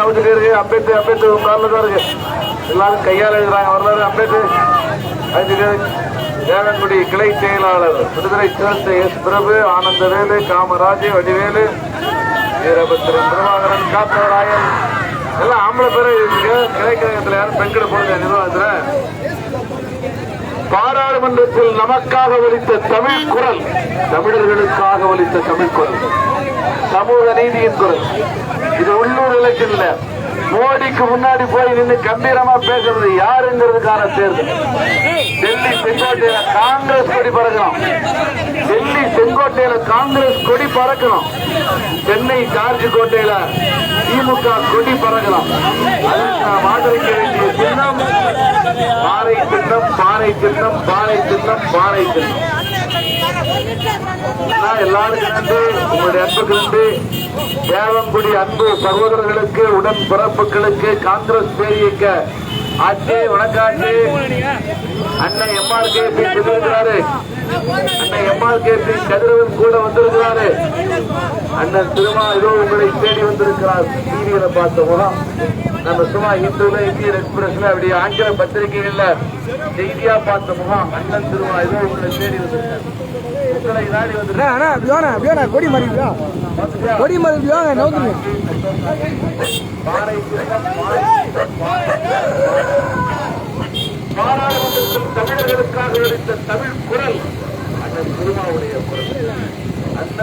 நவுத்துட்டே இருக்கு அம்பேத்கர் அம்பேத்கர் உங்க காலில் தான் இருக்கு. எல்லாரும் கையால் எழுதுறாங்க வரலாறு அம்பேத்கர். அஞ்சு தேவன்குடி கிளை செயலாளர் விடுதலை சிறுத்தை எஸ். பிரபு ஆனந்தவேலு காமராஜ் வடிவேலு வீரபத்திரன் பிரபாகரன் காத்தவராயன். எல்லாம் ஆம்பளை பேரை இருக்கு. கிளை கழகத்தில் யாரும் பெண்களை போடுங்க நிர்வாகத்தில். பாராளுமன்றத்தில் நமக்காக ஒலித்த தமிழ் குரல் தமிழர்களுக்காக ஒலித்த தமிழ் குரல். சமூக நீதி குரல் இது உள்ளூர் எலெக்ஷன் மோடிக்கு முன்னாடி போய் நின்று கம்பீரமா பேசுறது யாருங்கிறதுக்கான தேர்தல். டெல்லி செங்கோட்டையில காங்கிரஸ் கொடி பறக்கணும். டெல்லி செங்கோட்டையில காங்கிரஸ் கொடி பறக்கணும். சென்னை ஜார்ஜ் கோட்டையில திமுக கொடி பறக்கணும். நாம் ஆதரிக்க வேண்டிய சின்னம் பாறை சின்னம் பாறை சின்னம் பாறை சின்னம் பாறை சின்னம். நான் எல்லாருக்கும் நன்றி. உங்களுடைய அன்புக்கு நன்றி. தேவங்குடி அன்பு சகோதரர்களுக்கு உடன் பிறப்புகளுக்கு காங்கிரஸ் பேரியக்க ஆட்சி வணக்காட்சி அண்ணன் எம்ஆர் கே பி. சொல்லியிருக்கிறாரு அண்ணன் எம்ஆர் கே பி. கதிரவன் கூட வந்திருக்கிறாரு. அண்ணன் திருமா இதோ உங்களை தேடி வந்திருக்கிறார். டிவியில பார்த்த முகம். நம்ம சும்மா இந்துல இந்தியன் எக்ஸ்பிரஸ்ல அப்படி ஆங்கில பத்திரிகைகள்ல செய்தியா பார்த்த முகம். அண்ணன் திருமா இதோ உங்களை தேடி வந்திருக்காரு உங்களை நாடி அண்ணா வந்திருக்காரு அண்ணா இப்படி வாண்ணா இப்படி வாண்ணா கொடி மாறிடுவா கொடி மாறி இப்படி வாங்க நவுத்துங்க பாறை சின்னம், பாறை சின்னம், பாறை பாராளுமன்றத்தில் தமிழர்களுக்காக எடுத்த தமிழ் குரல் அண்ணன் திருமாவுடைய குரல். அண்ணன்